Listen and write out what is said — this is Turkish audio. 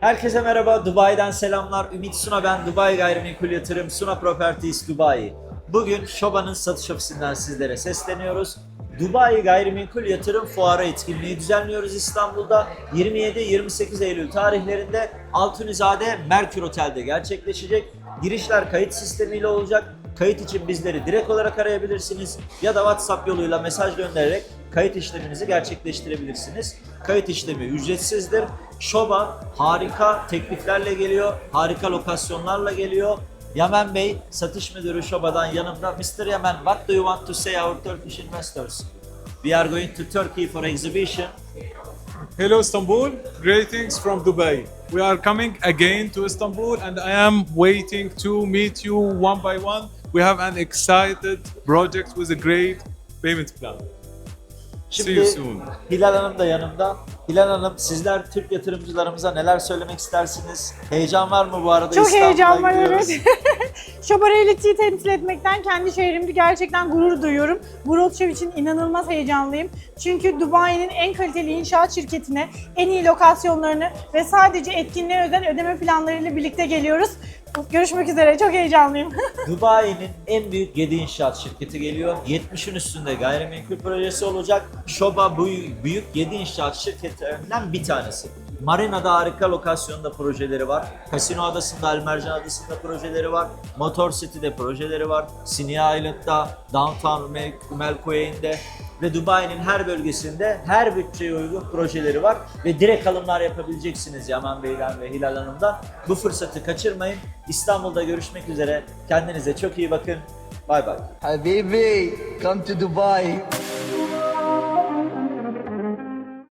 Herkese merhaba, Dubai'den selamlar. Ümit Suna ben, Dubai Gayrimenkul Yatırım, Suna Properties Dubai. Bugün Şoba'nın satış ofisinden sizlere sesleniyoruz. Dubai Gayrimenkul Yatırım Fuarı etkinliği düzenliyoruz İstanbul'da. 27-28 Eylül tarihlerinde Altunizade Merkür Otel'de gerçekleşecek. Girişler kayıt sistemiyle olacak. Kayıt için bizleri direkt olarak arayabilirsiniz ya da WhatsApp yoluyla mesaj göndererek kayıt işleminizi gerçekleştirebilirsiniz. Kayıt işlemi ücretsizdir. Şoba harika tekliflerle geliyor, harika lokasyonlarla geliyor. Yamen Bey, satış müdürü Şoba'dan yanımda. Mr. Yamen, what do you want to say our Turkish investors? We are going to Turkey for exhibition. Hello Istanbul, greetings from Dubai. We are coming again to Istanbul and I am waiting to meet you one by one. We have an excited project with a great payment plan. Soon. Hilal Hanım da yanımda. Hilal Hanım, sizler Türk yatırımcılarımıza neler söylemek istersiniz? Heyecan var mı bu arada? Çok heyecan var evet. Şoba Reality'yi temsil etmekten kendi şehrimde gerçekten gurur duyuyorum. Bu için inanılmaz heyecanlıyım. Çünkü Dubai'nin en kaliteli inşaat şirketine en iyi lokasyonlarını ve sadece etkinliğe özel ödeme planlarıyla birlikte geliyoruz. Görüşmek üzere, çok heyecanlıyım. Dubai'nin en büyük 7 inşaat şirketi geliyor. 70'in üstünde gayrimenkul projesi olacak. Shoba bu büyük 7 inşaat şirketlerinden bir tanesi. Marina'da harika lokasyonda projeleri var. Casino Adası'nda, Elmercan Adası'nda projeleri var. Motor City'de projeleri var. Sinai Island'da, Downtown Mel- Melkoe'inde ve Dubai'nin her bölgesinde her bütçeye uygun projeleri var ve direkt alımlar yapabileceksiniz Yaman Bey'den ve Hilal Hanım'dan. Bu fırsatı kaçırmayın. İstanbul'da görüşmek üzere. Kendinize çok iyi bakın. Bay bay. Habibi, come to Dubai.